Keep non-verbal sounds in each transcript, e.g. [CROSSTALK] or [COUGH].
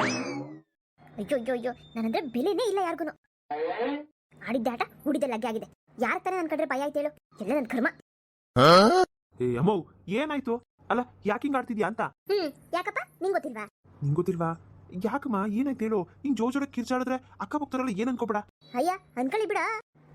ಅಯ್ಯೋ ಅಯ್ಯೋ ಅಯ್ಯೋ ನಾನಂದ್ರೆ ಬೆಲೆನೇ ಇಲ್ಲ ಯಾರಿಗೂ ಆಡಿದ್ದಾಟ ಹುಡಿದ ಲಗ್ಗೆ ಆಗಿದೆ. ಯಾರ ತಾನೇ ನನ್ ಕಡ್ರೆ ಭಯ ಆಯ್ತೇಳು? ಎಲ್ಲ ನನ್ ಕರ್ಮ. ಏ ಅಮ್ಮೋ ಏನಾಯ್ತು? ಅಲ್ಲ ಯಾಕೆ ಹಿಂಗ್ ಆಡ್ತಿದ್ಯಾ ಅಂತ? ಹ್ಮ್ ಯಾಕಪ್ಪ? ನಿಂಗ್ ಗೊತ್ತಿಲ್ವಾ? ನಿಂಗ್ ಗೊತ್ತಿಲ್ವಾ? ಯಾಕಮ್ಮ ಏನಾಯ್ತು ಹೇಳು? ಹಿಂಗ್ ಜೋ ಜೋಡ ಕಿರ್ಚಾಡಿದ್ರೆ ಅಕ್ಕಪಕ್ಕದವರೆಲ್ಲ ಏನ್ ಅನ್ಕೋಬೇಡ? ಅಯ್ಯ ಅನ್ಕೊಳ್ಳಿ ಬಿಡ.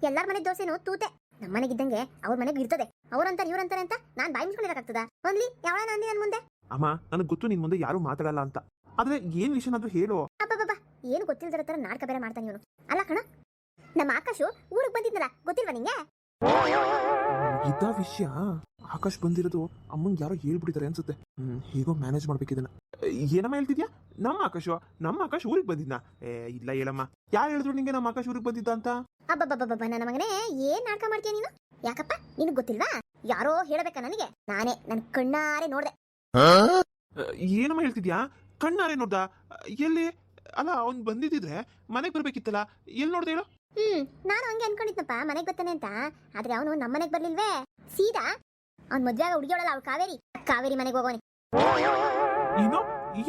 ಎಲ್ಲಾರ ಮನೆ ದೋಸೆನು ತೂತೆ. ನಮ್ಮ ಮನೆಗಿದ್ದಂಗೆ ಅವ್ರ ಮನೆಗೆ ಇರ್ತದೆ. ಅವ್ರಂತಾರೆ ಇವ್ರಂತಾರೆ ಅಂತ ನಾನ್ ಬಾಯಿ ಮುಚ್ಕೊಂಡಿರಕ್ಕಾಗ್ತದ? ಒಂದ್ಲಿ ಯಾವ ನಂದಿ ನನ್ ಮುಂದೆ? ಅಮ್ಮ ನನಗ್ ಗೊತ್ತು ನಿನ್ ಮುಂದೆ ಯಾರು ಮಾತಾಡಲ್ಲ ಅಂತ. ಆದ್ರೆ ಏನ್ ವಿಷಯನಾದ್ರೂ ಹೇಳು. ಹೇಳೋ ಏನು ಗೊತ್ತಿಲ್ದಿರೋ ತರ ನಾಟಕ ಬೇರೆ ಮಾಡ್ತಾನೆ ಇವನು. ಅಲ್ಲ ಕಣ ನಮ್ಮ ಆಕಾಶ್ ಊರಿಗೆ ಬಂದಿದ್ನಲ್ಲ ಗೊತ್ತಿಲ್ವಾ ನಿಂಗೆ? ಇದ್ದ ವಿಷಯ. ಆಕಾಶ್ ಬಂದಿರೋದು ಅಮ್ಮಂಗ್ ಯಾರೋ ಹೇಳ್ಬಿಟ್ಟಿದ್ದಾರೆ ಅನ್ಸುತ್ತೆ. ಹೀಗೋ ಹೇಗೋ ಮ್ಯಾನೇಜ್ ಮಾಡ್ಬೇಕಿದನ್ನ ಏನಮ್ಮ ಹೇಳ್ತಿದ್ಯಾ? ನಮ್ಮ ಆಕಾಶ್ ನಮ್ಮ ಆಕಾಶ್ ಊರಿಗೆ ಬಂದಿದ್ನ? ಏ ಇಲ್ಲ ಹೇಳಮ್ಮ. ಯಾರು ಹೇಳಿದ್ರು ನಿಂಗೆ ನಮ್ಮ ಆಕಾಶ್ ಊರಿಗೆ ಬಂದಿದ್ದ ಅಂತ? ಅಬ್ಬಬ್ಬಬ್ಬಬ್ಬ ನನ್ನ ಮಗನೇ ಏನ್ ನಾಟಕ ಮಾಡ್ತೀಯ ನೀನು? ಯಾಕಪ್ಪ ನಿನ್ ಗೊತ್ತಿಲ್ವಾ? ಯಾರೋ ಹೇಳಬೇಕಾ ನನಗೆ? ನಾನೇ ನನ್ ಕಣ್ಣಾರೆ ನೋಡ್ದೆ. ಏನಮ್ಮ ಹೇಳ್ತಿದ್ಯಾ? ಕಣ್ಣಾರೆ ನೋಡ್ದ? ಎಲ್ಲಿ? ಅಲ್ಲ ಅವ್ನ್ ಬಂದಿದ್ದಿದ್ರೆ ಮನೆಗ್ ಬರ್ಬೇಕಿತ್ತಲ್ಲ ಎಲ್ಲಿ ನೋಡ್ದೆ ಹೇಳು? ಹ್ಮ್ ನಾನು ಹಂಗೆ ಅನ್ಕೊಂಡಿದ್ನಪ್ಪ ಮನೆಗ್ ಬರ್ತಾನೆ ಅಂತ. ಆದ್ರೆ ಅವನು ನಮ್ಮ ಮನೆಗ್ ಬರ್ಲಿಲ್ವೇ? ಸೀದಾ? ಅವ್ನ್ ಮದ್ವೆ ಹುಡುಗಿಯೋಳಲ್ಲ ಅವ್ಳು ಕಾವೇರಿ? ಕಾವೇರಿ ಮನೆಗೆ ಹೋಗೋನೆ ಏನೋ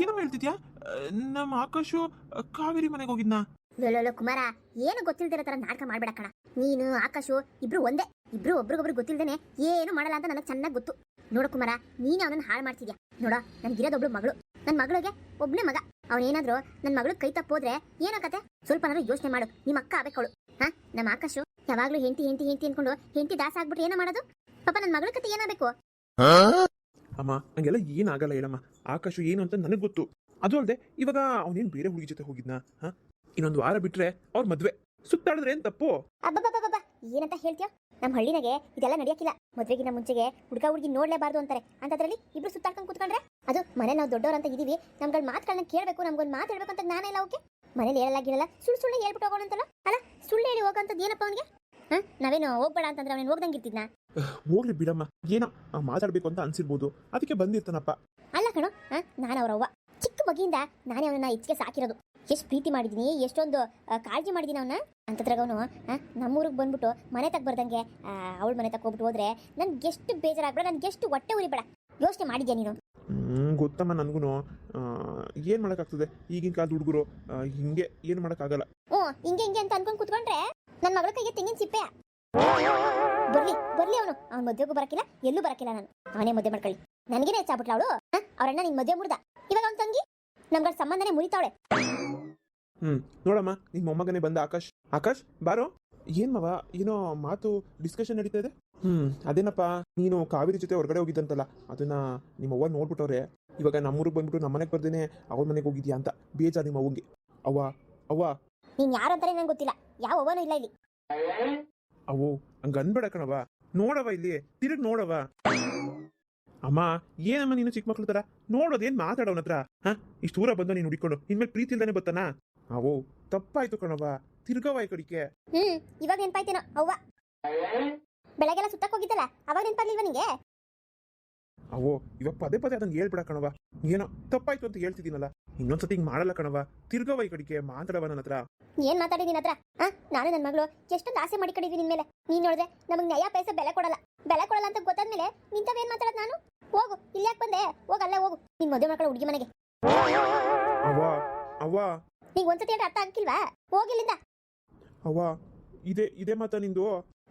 ಏನು ಹೇಳ್ತಿದ್ಯಾ? ನಮ್ಮ ಆಕಾಶು ಕಾವೇರಿ ಮನೆಗೆ ಹೋಗಿದ್ನಾ? ಲೋಲೋ ಕುಮಾರ ಏನು ಗೊತ್ತಿಲ್ದಿರೋ ತರ ನಾಟಕ ಮಾಡ್ಬೇಡ ಕಣ. ನೀನು ಆಕಾಶು ಇಬ್ರು ಒಂದೇ. ಇಬ್ರು ಒಬ್ರಿಗೊಬ್ರು ಗೊತ್ತಿಲ್ದೇನೆ ಏನು ಮಾಡಲ್ಲ ಅಂತ ನನಗೆ ಚೆನ್ನಾಗಿ ಗೊತ್ತು. ನೋಡು ಕುಮಾರ ನೀನೇ ಅವನನ್ನ ಹಾಳು ಮಾಡ್ತಿದ್ಯಾ? ನೋಡ ನನ್ಗಿರೋದೊಬ್ಳು ಮಗಳು. ನನ್ನ ಮಗಳಿಗೆ ಒಬ್ಬನೇ ಮಗ. ಅವನೇನಾದ್ರೂ ನನ್ನ ಮಗಳು ಕೈ ತಪ್ಪೋದ್ರೆ ಸ್ವಲ್ಪ ಸ್ವಲ್ಪನಾದ್ರೂ ಯೋಚನೆ ಮಾಡು. ನಿಮ್ಮ ಅಕ್ಕ ಆಗ್ಬೇಕವಳು ಹಾ? ನಮ್ಮ ಆಕಾಶು ಯಾವಾಗ್ಲೂ ಹೆಂಡತಿ ಹೆಂಡತಿ ಹೆಂಡತಿ ಅನ್ಕೊಂಡು ಹೆಂಡತಿ ದಾಸ ಆಗ್ಬಿಟ್ರೆ ಏನೋ ಮಾಡೋದು? ಪಾಪ ನನ್ನ ಮಗಳ ಕತೆ ಏನಾಗಬೇಕು? ಅಮ್ಮ ಹಂಗೆಲ್ಲ ಏನಾಗಲ್ಲ ಹೇಳಮ್ಮ. ಆಕಾಶು ಏನು ಅಂತ ನನಗೆ ಗೊತ್ತು. ಅದು ಅಲ್ಲದೆ ಇವಾಗ ಅವನೇನು ಬೇರೆ ಹುಡುಗಿ ಜೊತೆ ಹೋಗಿದ್ನಾ? ಹಾ? ಇನ್ನೊಂದು ವಾರ ಬಿಟ್ರೆ ಅವ್ರ ಮದ್ವೆ. ಸುತ್ತಾಡಿದ್ರೆ ಏನ್ ತಪ್ಪು? ಅಬ್ಬಬ್ಬಬ್ಬಬ್ಬ. ಏನಂತ ಹೇಳ್ತೀಯ? ನಮ್ಮ ಹಳ್ಳಿನಾಗೆ ಇದೆಲ್ಲ ನಡೆಯಕ್ಕಿಲ್ಲ ಮದುವೆಗಿನ ಮುಂಚೆಗೆ ಹುಡುಗ ಹುಡುಗಿ ನೋಡ್ಲೇಬಾರ್ದು ಅಂತಾರೆ. ಅಂತದ್ರಲ್ಲಿ ಇಬ್ರು ಸುತ್ತಾಡ್ಕೊಂಡು ಕೂತ್ಕೊಂಡ್ರೆ? ಅದು ಮನೆ ನಾವು ದೊಡ್ಡವ್ರು ಅಂತ ಇದೀವಿ. ನಮ್ಗಳ ಮಾತುಗಳನ್ನ ಕೇಳಬೇಕು ನಮ್ಗೊಂದು ಮಾತು ಹೇಳ್ಬೇಕು ಅಂತ ನಾನೆಲ್ಲ ಓಕೆ ಮನೇಲಿ ಹೇಳಲ್ಲ ಗಿರಲ್ಲ ಸುಳ್ಳು ಸುಳ್ಳು ಹೇಳ್ಬಿಟ್ಟು ಹೋಗೋಣ ಅಂತಲ್ಲ? ಅಲ್ಲ ಸುಳ್ಳು ಹೇಳಿ ಹೋಗೋಂಥದ್ದು ಏನಪ್ಪ ಅವನಿಗೆ? ಹಾ? ನಾವೇನು ಹೋಗ್ಬೇಡ ಅಂತಂದ್ರೆ ಅವನೇನು ಹೋಗ್ದಂಗೆ ಇರ್ತಿದ್ನಾ? ಹೋಗ್ಲಿ ಬಿಡಮ್ಮ. ಏನೋ ಮಾತಾಡಬೇಕು ಅಂತ ಅನ್ಸಿರ್ಬೋದು. ಅದಕ್ಕೆ ಬಂದಿರ್ತಾನಪ್ಪ. ಅಲ್ಲ ಕಣೋ ಹಾ? ನಾನು ಅವ್ರ ಅವ್ವ ಚಿಕ್ಕ ಮಗಿಯಿಂದ ನಾನೇ ಅವನನ್ನ ಹೆಚ್ಚಿಗೆ ಸಾಕಿರೋದು. ಎಷ್ಟು ಪ್ರೀತಿ ಮಾಡಿದ್ದೀನಿ ಎಷ್ಟೊಂದು ಕಾಳಜಿ ಮಾಡಿದ್ದೀನಿ ಅವನ್ನ ಅಂತದ್ರಾಗ ಅವನು ನಮ್ಮೂರಿಗೆ ಬಂದ್ಬಿಟ್ಟು ಮನೆ ತಗ ಬರ್ದಂಗೆ ಅವಳ ಮನೆ ತಗ ಹೋಗ್ಬಿಟ್ಟು ಹೋದ್ರೆ ನನ್ಗೆ ಎಷ್ಟು ಬೇಜಾರಾಗ್ಬೇಡ ನನ್ಗೆ ಎಷ್ಟು ಹೊಟ್ಟೆ ಉರಿಬೇಡ. ಯೋಚನೆ ಮಾಡಿದ್ಯಾ ನೀನು? ಗೊತ್ತಮ್ಮ ನನ್ಗೂ ಏನ್ ಮಾಡಕ್ಕಾಗ್ತದೆ? ಈಗಿನ ಕಾಲದ ಹುಡುಗರು ಹಿಂಗೆ ಏನು ಮಾಡಕ್ಕಾಗಲ್ಲ. ಹ್ಞೂ ಹಿಂಗೆ ಹಿಂಗೆ ಅಂತ ಅನ್ಕೊಂಡ್ ಕುತ್ಕೊಂಡ್ರೆ ನನ್ನ ಮಗಳ ಕೈಗೆ ತೆಂಗಿನ ಸಿಪ್ಪೆ. ಬರ್ಲಿ ಬರ್ಲಿ ಅವನು. ಅವ್ನ ಮದ್ವೆಗೂ ಬರಕಿಲ್ಲ ಎಲ್ಲೂ ಬರಕಿಲ್ಲ ನಾನು. ಅವನೇ ಮದ್ವೆ ಮಾಡ್ಕೊಳ್ಳಿ. ನನಗೇನೆ ಹೆಚ್ಚಾಗ್ಬಿಟ್ಲ ಅವಳು? ಅವ್ರಣ್ಣ ನಿನ್ ಮದ್ವೆ ಮುಡ್ದ ಇವಾಗ ಅವ್ನ ತಂಗಿ? ನಮ್ಗಳ ಸಂಬಂಧನೆ ಮುರಿತಾವಳೆ. ಹ್ಮ್ ನೋಡಮ್ಮ ನಿನ್ ಮೊಮ್ಮಗನೇ ಬಂದ ಆಕಾಶ್. ಆಕಾಶ್ ಬಾರೋ. ಏನ್ ಮವ ಏನೋ ಮಾತು ಡಿಸ್ಕಷನ್ ನಡೀತಾ ಇದೆ? ಹ್ಮ್ ಅದೇನಪ್ಪ ನೀನು ಕಾವೇರಿ ಜೊತೆ ಹೊರಗಡೆ ಹೋಗಿದ್ದಂತಲ್ಲ ಅದನ್ನ ನಿಮ್ಮ ಅವ್ವ ನೋಡ್ಬಿಟ್ಟವ್ರೆ. ಇವಾಗ ನಮ್ಮೂರಿಗೆ ಬಂದ್ಬಿಟ್ಟು ನಮ್ಮ ಮನೆಗೆ ಬರ್ದೇನೆ ಅವ್ರ ಮನೆಗೆ ಹೋಗಿದ್ಯಾ ಅಂತ ಬೇಜಾ ನಿಮ್ಮ ಅವ್ವಂಗೆ. ಅವ್ವ ಅವ್ವ. ನೀನ್ ಯಾರು ಅಂತಾನೆ ನಂಗೆ ಗೊತ್ತಿಲ್ಲ. ಯಾವ ಅವನು ಇಲ್ಲ ಇಲ್ಲಿ. ಅವು ಹಂಗ ಅನ್ಬೇಡ ಕಣವ ನೋಡವ ಇಲ್ಲಿ ತಿರುಗ್ ನೋಡವ ಅಮ್ಮ ಏನಮ್ಮ ನೀನು ಚಿಕ್ಕ ಮಕ್ಳು ತರ? ನೋಡೋದು ಏನ್ ಮಾತಾಡೋನ ಹತ್ರ? ಹಾ? ಇಷ್ಟು ದೂರ ಬಂದು ನೀನು ಹುಡಿಕೊಂಡು, ಇನ್ಮೇಲೆ ಪ್ರೀತಿ ಇಲ್ದಾನೆ ಬತ್ತಾನ? ಅವು ತಪ್ಪಾಯ್ತು ಕಣವ್ವ ತಿರ್ಗವ ಕಡಿಕೆ. ಹ್ಮ್, ಇವಾಗ ನೆನ್ಪಾಯ್ತೇನೋ, ಅವ್ವ. ಬೆಳಗ್ಗೆಲ್ಲ ಸುತ್ತಕ್ ಹೋಗಿದ್ದಲ್ಲ, ಅವಾಗ ನೆನ್ಪಾಗ್ಲಿಲ್ವ ನಿಂಗೆ? ಅವೋ ಇವಾಗ ಪದೇ ಪದೇ ಅದನ್ನ ಹೇಳ್ಬಿಡ ಕಣವ ಏನೋ ತಪ್ಪಾಯ್ತು ಅಂತ ಹೇಳ್ತಿದ್ದೀನಲ್ಲ. ಇನ್ನೊಂದ್ಸತಿ ಹಿಂಗ್ ಮಾಡಲ್ಲ ಕಣವ ತಿರ್ಗವ ಈ ಕಡಿಕೆ ಮಾತಾಡವ ನನ್ನ ಹತ್ರ. ಏನ್ ಮಾತಾಡಿದ್ದೀನಿ ಹತ್ರ? ಆ? ನಾನು ನನ್ನ ಮಗಳು. ಎಷ್ಟೊಂದು ಆಸೆ ಮಾಡಿ ನಿನ್ ಮೇಲೆ. ನೀನ್ ನೋಡಿದ್ರೆ ನಮಗ್ ನ್ಯಾಯ ಪೈಸೆ ಬೆಲೆ ಕೊಡಲ್ಲ. ಬೆಲೆ ಕೊಡಲ್ಲ ಅಂತ ಗೊತ್ತಾದ್ಮೇಲೆ ನಿಂತವೇನ್ ಮಾತಾಡೋದು ನಾನು? ಹೋಗು ಇಲ್ಲಿ ಯಾಕೆ ಬಂದೆ? ಹೋಗ ಅಲ್ಲೇ ಹೋಗು. ನಿನ್ ಮದುವೆ ಮಕ್ಕಳ ಹುಡುಗಿ ಮನೆಗೆ. ಅವ್ವ ಅವ್ವ. ನಿಂಗೆ ಒಂದ್ಸತಿ ಹೇಳ್ರೆ ಅರ್ಥ ಆಗಿಲ್ವಾ ಹೋಗಿಲ್ಲಿಂದ ಅವ್ವ ಇದೇ ಇದೇ ಮಾತಾ ನಿಂದು?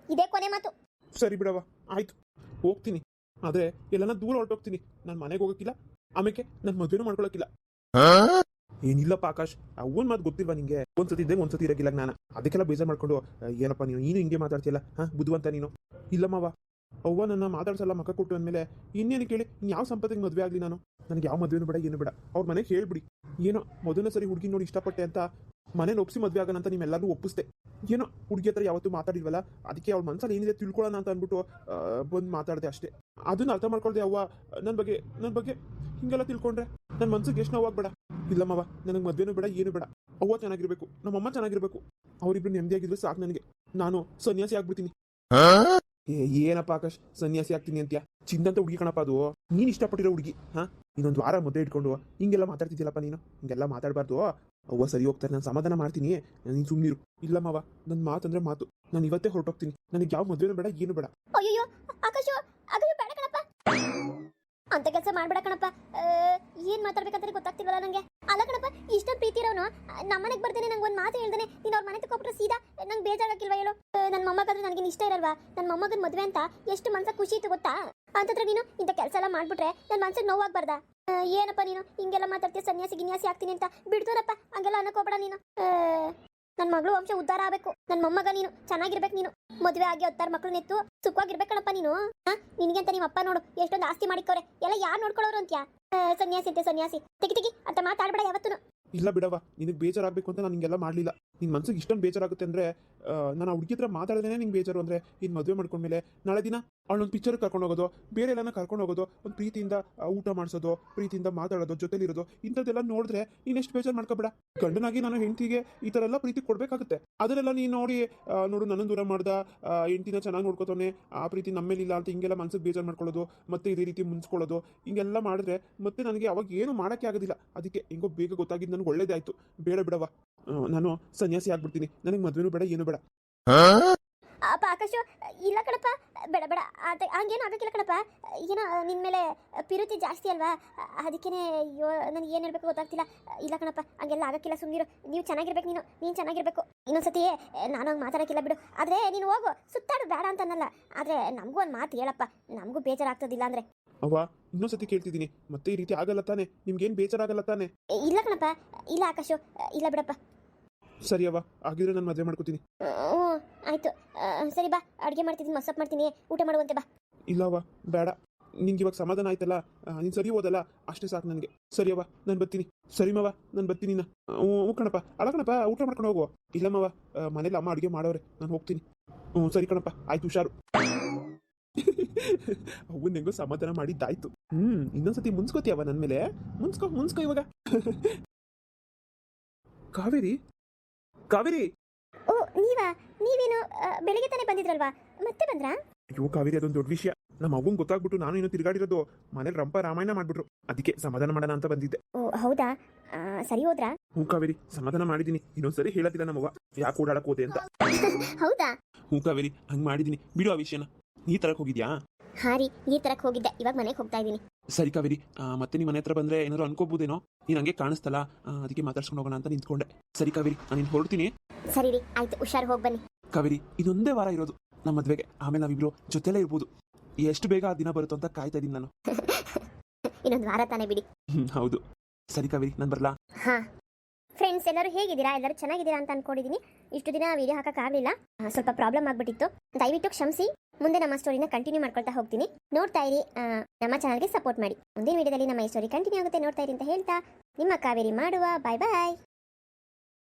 ಇದೇ ಕೊನೆ ಮಾತು. ಸರಿ ಬಿಡವ ಆಯ್ತು. ಹೋಗ್ತೀನಿ. ಆದ್ರೆ ಎಲ್ಲನ ದೂರ ಹೊರಟೋಗ್ತೀನಿ. ನಾನು ಮನೆಗೆ ಹೋಗಕ್ಕಿಲ್ಲ. ಆಮೇಲೆ ನನ್ನ ಮದುವೆನೂ ಮಾಡ್ಕೊಳಕ್ಕಿಲ್ಲ. ಏನಿಲ್ಲಪ್ಪ ಆಕಾಶ್ ಅವನ್ ಮಾತು ಗೊತ್ತಿಲ್ವಾ ನಿಂಗೆ? ಒಂದ್ಸತಿ ಇದ್ದಂಗೆ ಒಂದ್ಸತಿ ಇರಕ್ಕಿಲ್ಲ ನಾನು. ಅದಕ್ಕೆಲ್ಲ ಬೇಜಾರ್ ಮಾಡ್ಕೊಂಡು ಏನಪ್ಪ ನೀನು? ನೀನು ಹಿಂಗೆ ಮಾತಾಡ್ತೀಯಲ್ಲ? ಹಾ ಬುದ್ಧಿವಂತ ನೀನು? ಇಲ್ಲಮ್ಮವ್ವ ಅವ್ವ ನನ್ನ ಮಾತಾಡ್ಸಲ್ಲ ಮಕ್ಕ ಕೊಟ್ಟು ಅಂದಮೇಲೆ ಇನ್ನೇನು ಕೇಳಿ? ಯಾವ ಸಂಪತ್ತಿಗೆ ಮದುವೆ ಆಗಲಿ ನಾನು? ನನಗೆ ಯಾವ ಮದುವೆನೂ ಬೇಡ ಏನು ಬೇಡ. ಅವ್ರ ಮನೆಗೆ ಹೇಳ್ಬಿಡಿ. ಏನೋ ಮೊದಲನೇ ಸರಿ ಹುಡುಗಿ ನೋಡಿ ಇಷ್ಟಪಟ್ಟೆ ಅಂತ ಮನೇಲಿ ಒಪ್ಸಿ ಮದ್ವೆ ಆಗೋಣ ಅಂತ ನಿಮ್ಮೆಲ್ಲರೂ ಒಪ್ಪಿಸ್ದೆ. ಏನೋ ಹುಡುಗಿ ಹತ್ರ ಯಾವತ್ತೂ ಮಾತಾಡಿಲ್ವಲ್ಲ ಅದಕ್ಕೆ ಅವ್ಳ ಮನ್ಸಲ್ಲಿ ಏನಿದೆ ತಿಳ್ಕೊಳ್ಳೋಣ ಅಂತ ಅಂದ್ಬಿಟ್ಟು ಬಂದು ಮಾತಾಡಿದೆ ಅಷ್ಟೇ. ಅದನ್ನ ಅರ್ಥ ಮಾಡ್ಕೊಳ್ದೆ ಅವ್ವ ನನ್ನ ಬಗ್ಗೆ ನನ್ನ ಬಗ್ಗೆ ಹಿಂಗೆಲ್ಲ ತಿಳ್ಕೊಂಡ್ರೆ ನನ್ನ ಮನ್ಸಿಗೆ ಎಷ್ಟು ನೋವಾಗ್ಬೇಡ ಇಲ್ಲಮ್ಮವ ನನಗೆ ಮದ್ವೆನೂ ಬೇಡ ಏನು ಬೇಡ. ಅವ್ವ ಚೆನ್ನಾಗಿರ್ಬೇಕು ನಮ್ಮಮ್ಮ ಚೆನ್ನಾಗಿರ್ಬೇಕು. ಅವರಿಬ್ರು ನೆಮ್ಮದಿಯಾಗಿದ್ರು ಸಾಕು ನನಗೆ. ನಾನು ಸನ್ಯಾಸಿ ಆಗ್ಬಿಡ್ತೀನಿ. ಏ ಏನಪ್ಪ ಆಕಾಶ್ ಸನ್ಯಾಸಿ ಆಗ್ತೀನಿ ಅಂತ್ಯ? ಚಿಂದಂತ ಹುಡುಗಿ ಕಣಪ್ಪ ಅದು. ನೀನ್ ಇಷ್ಟಪಟ್ಟಿರೋ ಹುಡುಗಿ ಹಾ? ಇನ್ನೊಂದು ವಾರ ಮುದ್ದೆ ಇಟ್ಕೊಂಡು ಹಿಂಗೆಲ್ಲ ಮಾತಾಡ್ತಿದ್ದಿಲ್ಲಪ್ಪ ನೀನು? ಹಿಂಗೆಲ್ಲ ಮಾತಾಡಬಾರ್ದು. ಅವ್ವ, ಸರಿ ಹೋಗ್ತಾರೆ, ನಾನು ಸಮಾಧಾನ ಮಾಡ್ತೀನಿ. ನೀನು ಸುಮ್ಮನಿರು ಇಲ್ಲಮ್ಮವ ನನ್ನ ಮಾತು ಅಂದ್ರೆ ಮಾತು. ನಾನು ಇವತ್ತೇ ಹೊರಟೋಗ್ತೀನಿ. ನನಗೆ ಯಾವ ಮದುವೆನೂ ಬೇಡ, ಏನು ಬೇಡ. ಅಂತ ಕೆಲಸ ಮಾಡ್ಬೇಡ ಕಣಪ್ಪ. ಏನು ಮಾತಾಡ್ಬೇಕಂತ ಗೊತ್ತಾಗ್ತಿಲ್ವಲ್ಲ ನಂಗೆ? ಅಲ್ಲ ಕಣಪ್ಪ, ಇಷ್ಟೊಂದು ಪ್ರೀತಿ ಇರೋನು ನಮ್ಮನೆಗೆ ಬರ್ತೇನೆ ನಂಗೆ ಒಂದು ಮಾತು ಹೇಳ್ದೆ ನೀನು ಅವ್ರ ಮನೆ ತಗೊಬಿಟ್ರೆ ಸೀದಾ ನಂಗೆ ಬೇಜಾರಾಗಿಲ್ವಾ ಹೇಳು? ನನ್ನ ಮೊಮ್ಮಗಾದ್ರೆ ನನಗೆ ಇಷ್ಟ ಇರಲ್ವಾ? ನನ್ನ ಮೊಮ್ಮಗನ ಮದುವೆ ಅಂತ ಎಷ್ಟು ಮನ್ಸ ಖುಷಿ ಇತ್ತು ಗೊತ್ತಾ? ಅಂತಂದ್ರೆ ನೀನು ಇಂಥ ಕೆಲಸ ಎಲ್ಲ ಮಾಡ್ಬಿಟ್ರೆ ನನ್ನ ಮನ್ಸಿಗೆ ನೋವಾಗ್ಬಾರ್ದಾ? ಏನಪ್ಪ ನೀನು? ಹಿಂಗೆಲ್ಲ ಮಾತಾಡ್ತೀಯ ಸನ್ಯಾಸಿ ಗಿನ್ಯಾಸಿ ಆಗ್ತೀನಿ ಅಂತ ಬಿಡ್ತೋನಪ್ಪ ಹಂಗೆಲ್ಲ ಅನ್ನಕೋಬೇಡ ನೀನು. ನನ್ನ ಮಗಳು ವಂಶ ಉದ್ಧಾರ ಆಗಬೇಕು. ನನ್ನ ಮೊಮ್ಮಗ ನೀನು, ಚೆನ್ನಾಗಿರ್ಬೇಕು ನೀನು. ಮದುವೆ ಆಗಿ ಹತ್ತಾರು ಮಕ್ಳು ನೆತ್ತು ಸುಖವಾಗಿರ್ಬೇಕಣಪ್ಪ ನೀನು. ನಿನ್ಗೆ ಅಂತ ನಿಮ್ಮ ಅಪ್ಪ ನೋಡು, ಎಷ್ಟೊಂದು ಆಸ್ತಿ ಮಾಡಿಕೋರೆ ಎಲ್ಲ ಯಾರು ನೋಡ್ಕೊಳ್ಳೋರು ಅಂತ್ಯಾ? ಸನ್ಯಾಸಿ ಅಂತೆ ಸನ್ಯಾಸಿ. ತೆಗಿ ತೆಗಿ ಅಂತ ಮಾತಾಡ್ಬೇಡ ಯಾವತ್ತೂ ಇಲ್ಲ ಬಿಡವ ನಿನಗೆ ಬೇಜಾರಾಗಬೇಕು ಅಂತ ನಾನು ಹಿಂಗೆಲ್ಲ ಮಾಡಲಿಲ್ಲ. ನಿನ್ನ ಮನ್ಸಿಗೆ ಇಷ್ಟೊಂದು ಬೇಜಾರಾಗುತ್ತೆ ಅಂದರೆ ನಾನು ಹುಡುಗಿ ಹತ್ರ ಮಾತಾಡ್ದೇನೆ ನಿಂಗೆ ಬೇಜಾರು ಅಂದರೆ ಇನ್ನು ಮದುವೆ ಮಾಡ್ಕೊಂಡ್ಮೇಲೆ ನಾಳೆ ದಿನ ಅವಳೊಂದು ಪಿಕ್ಚರ್ ಕರ್ಕೊಂಡು ಹೋಗೋದು, ಬೇರೆ ಎಲ್ಲನ ಕರ್ಕೊಂಡು ಹೋಗೋದು, ಒಂದು ಪ್ರೀತಿಯಿಂದ ಊಟ ಮಾಡಿಸೋದು, ಪ್ರೀತಿಯಿಂದ ಮಾತಾಡೋದು, ಜೊತೆಲಿರೋದು, ಇಂಥದ್ದೆಲ್ಲ ನೋಡಿದ್ರೆ ನೀನು ಎಷ್ಟು ಬೇಜಾರು ಮಾಡ್ಕೊಬೇಡ. ಗಂಡನಾಗಿ ನಾನು ಹೆಂಡತಿಗೆ ಈ ಥರ ಎಲ್ಲ ಪ್ರೀತಿ ಕೊಡಬೇಕಾಗುತ್ತೆ. ಅದನ್ನೆಲ್ಲ ನೀನು ನೋಡಿ ನೋಡು ನನ್ನ ದೂರ ಮಾಡ್ದ ಹೆಂಡತಿನ ಚೆನ್ನಾಗಿ ನೋಡ್ಕೋತಾನೆ ಆ ಪ್ರೀತಿ ನಮ್ಮೇಲಿಲ್ಲ ಅಂತ ಹಿಂಗೆಲ್ಲ ಮನ್ಸಿಗೆ ಬೇಜಾರು ಮಾಡ್ಕೊಳ್ಳೋದು, ಮತ್ತೆ ಇದೇ ರೀತಿ ಮುಂಚ್ಕೊಳ್ಳೋದು, ಹಿಂಗೆಲ್ಲ ಮಾಡಿದ್ರೆ ಮತ್ತೆ ನನಗೆ ಅವಾಗ ಏನು ಮಾಡೋಕ್ಕೆ ಆಗೋದಿಲ್ಲ. ಅದಕ್ಕೆ ಹೆಂಗೋ ಬೇಗ ಗೊತ್ತಾಗಿದ್ದು ನನಗೆ ಒಳ್ಳೇದಾಯ್ತು. ಬೇಡ ಬಿಡವ ನಾನು ಸನ್ಯಾಸಿ ಆಗ್ಬಿಡ್ತೀನಿ. ನನಗೆ ಮದುವೆನೂ ಬೇಡ, ಏನು ಬೇಡ. ಅಪ್ಪ ಆಕಾಶು ಇಲ್ಲ ಕಣಪ್ಪ ಬೇಡ ಬೇಡ ಆತ ಹಂಗೇನು ಆಗೋಕ್ಕಿಲ್ಲ ಕಣಪ್ಪ. ಏನೋ ನಿನ್ನ ಮೇಲೆ ಪಿರುತಿ ಜಾಸ್ತಿ ಅಲ್ವಾ? ಅದಕ್ಕೇ ಅಯ್ಯೋ ನನಗೆ ಏನು ಹೇಳ್ಬೇಕು ಗೊತ್ತಾಗ್ತಿಲ್ಲ. ಇಲ್ಲ ಕಣಪ್ಪ ಹಂಗೆಲ್ಲ ಆಗಕ್ಕಿಲ್ಲ ಸುಮ್ಮನಿರು ನೀವು ಚೆನ್ನಾಗಿರ್ಬೇಕು ನೀನು ನೀನು ಚೆನ್ನಾಗಿರ್ಬೇಕು. ಇನ್ನೊಂದ್ಸತಿ ನಾನು ಹಂಗೆ ಮಾತಾಡಕ್ಕಿಲ್ಲ ಬಿಡು. ಆದರೆ ನೀನು ಹೋಗು ಸುತ್ತಾಡು ಬೇಡ ಅಂತನಲ್ಲ ಆದರೆ ನಮಗೂ ಒಂದು ಮಾತು ಹೇಳಪ್ಪ ನಮಗೂ ಬೇಜಾರಾಗ್ತದಿಲ್ಲ ಅಂದರೆ. ಅವ್ವ ಇನ್ನೊಂದ್ಸತಿ ಕೇಳ್ತಿದ್ದೀನಿ. ಮತ್ತೆ ಈ ರೀತಿ ಆಗಲ್ಲ ತಾನೆ ನಿಮ್ಗೇನು ಬೇಜಾರಾಗಲ್ಲ ತಾನೆ? ಇಲ್ಲ ಕಣಪ್ಪ ಇಲ್ಲ ಆಕಾಶು ಇಲ್ಲ ಬಿಡಪ್ಪ. ಸರಿ ಅವ್ವ ಆಗಿದ್ರೆ ನಾನು ಮದುವೆ ಮಾಡ್ಕೋತೀನಿ. ಆಯ್ತು. ಸರಿ ಬಾ ಅಡುಗೆ ಮಾಡ್ತಿದ್ದೀನಿ ಮಸಪ್ ಮಾಡ್ತೀನಿ ಊಟ ಮಾಡುವಂತೆ ಬಾ. ಇಲ್ಲವ ಬೇಡ. ನಿಂಗೆ ಇವಾಗ ಸಮಾಧಾನ ಆಯ್ತಲ್ಲ ನೀನು ಸರಿ ಹೋದಲ್ಲ ಅಷ್ಟೇ ಸಾಕು ನನಗೆ. ಸರಿ ಅವ್ವ ನಾನು ಬರ್ತೀನಿ. ಸರಿ ಮಾವ ನಾನು ಬರ್ತೀನಿ ನಾ ಹ್ಞೂ ಕಣಪ್ಪ ಅಲ್ಲ ಕಣಪ್ಪ ಊಟ ಮಾಡ್ಕೊಂಡು ಹೋಗುವ. ಇಲ್ಲ ಮಾವ ಮನೇಲಿ ಅಮ್ಮ ಅಡುಗೆ ಮಾಡೋರೆ ನಾನು ಹೋಗ್ತೀನಿ. ಹ್ಞೂ ಸರಿ ಕಣಪ್ಪ ಆಯ್ತು ಹುಷಾರು. ಅವನ್ ಹೆಂಗೋ ಸಮಾಧಾನ ಮಾಡಿದ್ದಾಯ್ತು. ಹ್ಮ್ ಇನ್ನೊಂದ್ಸತಿ ಮುನ್ಸ್ಕೋತಿಯವ ನನ್ನ ಮೇಲೆ? ಮುನ್ಸ್ಕೋ ಮುನ್ಸ್ಕೋ ಇವಾಗ. ಕಾವೇರಿ ಕಾವೇರಿ. ಓ ನೀವಾ? ನೀವೇನು ಬೆಳಿಗ್ಗೆ ತಾನೇ ಬಂದಿದ್ರಲ್ವಾ? ಮತ್ತೆ ಬಂದ್ರಾ? ಅಯ್ಯೋ ಕಾವೇರಿ ಅದೊಂದು ದೊಡ್ಡ ವಿಷಯ. ನಮ್ಮ ಅವ್ವನ್ ಗೊತ್ತಾಗ್ಬಿಟ್ಟು ನಾನು ಏನು ತಿರುಗಾಡಿರೋದು ಮನೇಲಿ ರಂಪ ರಾಮಾಯಣ ಮಾಡ್ಬಿಟ್ರು. ಅದಕ್ಕೆ ಸಮಾಧಾನ ಮಾಡೋಣ ಅಂತ ಬಂದಿದ್ದೆ. ಓ ಹೌದಾ? ಆ, ಸರಿ ಹೋದ್ರಾ? ಹ್ಞೂ ಕಾವೇರಿ ಸಮಾಧಾನ ಮಾಡಿದೀನಿ. ಇನ್ನೊಂದ್ಸರಿ ಹೇಳತ್ತಿಲ್ಲ ನಮ್ಮವ್ವ ಯಾಕೆ ಓಡಾಡಕ್ ಹೋದೆ ಅಂತ. ಹೌದಾ? ಹ್ಞೂ ಕಾವೇರಿ ಹಂಗೆ ಮಾಡಿದೀನಿ. ಬಿಡು ಆ ವಿಷಯನ. ನೀ ತರಕ್ ಹೋಗಿದ್ಯಾ? ಹಾ ರೀ ಈ ತರಕ್ ಹೋಗಿದ್ದೆ. ಇವಾಗ ಮನೆಗೆ ಹೋಗ್ತಾ ಇದ್ದೀನಿ. ಸರಿ ಕಾವೇರಿ ಆ, ಮತ್ತೆ ನಿಮ್ಮ ಮನೆ ಹತ್ರ ಬಂದ್ರೆ ಏನಾದ್ರು ಅನ್ಕೋಬಹುದೇನೋ? ನೀನ್ ಹಂಗೆ ಕಾಣಿಸ್ತಲ್ಲ ಆ, ಅದಕ್ಕೆ ಮಾತಾಡ್ಸ್ಕೊಂಡು ಹೋಗೋಣ ಅಂತ ನಿಂತ್ಕೊಂಡೆ. ಸರಿ ಕಾವೇರಿ ನಾನು ಹೊರಡ್ತೀನಿ. ಸರಿ ರೀ ಆಯ್ತು ಹುಷಾರು ಹೋಗಿ ಬನ್ನಿ. ಕಾವೇರಿ ಇದೊಂದೇ ವಾರ ಇರೋದು. ನಮ್ಮ ಮದ್ವೆಗೆ ಆಮೇಲೆ ನಾವಿಬ್ರು ಜೊತೆಲೇ ಇರ್ಬೋದು. ಎಷ್ಟು ಬೇಗ ಆ ದಿನ ಬರುತ್ತೋ ಅಂತ ಕಾಯ್ತಾ ಇದ್ದೀನಿ ನಾನು. [LAUGHS] ಇನ್ನೊಂದು ವಾರ ತಾನೇ ಬಿಡಿ. ಹ್ಮ್, ಹೌದು. ಸರಿ ಕಾವೇರಿ ನಾನು ಬರಲಾ? ಹಾ. ಫ್ರೆಂಡ್ಸ್ ಎಲ್ಲರೂ ಹೇಗಿದ್ದೀರಾ? ಎಲ್ಲರೂ ಚೆನ್ನಾಗಿದ್ದೀರಾ ಅಂತ ಅನ್ಕೊಂಡಿದ್ದೀನಿ ಇಷ್ಟು ದಿನ ವಿಡಿಯೋ ಹಾಕಕ್ಕೆ ಆಗಲಿಲ್ಲ. ಸ್ವಲ್ಪ ಪ್ರಾಬ್ಲಮ್ ಆಗಿಬಿಟ್ಟಿತ್ತು. ದಯವಿಟ್ಟು ಕ್ಷಮಿಸಿ. ಮುಂದೆ ನಮ್ಮ ಸ್ಟೋರಿನ ಕಂಟಿನ್ಯೂ ಮಾಡ್ಕೊಳ್ತಾ ಹೋಗ್ತೀನಿ. ನೋಡ್ತಾ ಇರಿ ನಮ್ಮ ಚಾನಲ್ಗೆ ಸಪೋರ್ಟ್ ಮಾಡಿ. ಮುಂದಿನ ವಿಡಿಯೋದಲ್ಲಿ ನಮ್ಮ ಈ ಸ್ಟೋರಿ ಕಂಟಿನ್ಯೂ ಆಗುತ್ತೆ ನೋಡ್ತಾ ಇರಿ ಅಂತ ಹೇಳ್ತಾ, ನಿಮ್ಮ ಕಾವೇರಿ ಮಾಡುವ. ಬಾಯ್ ಬಾಯ್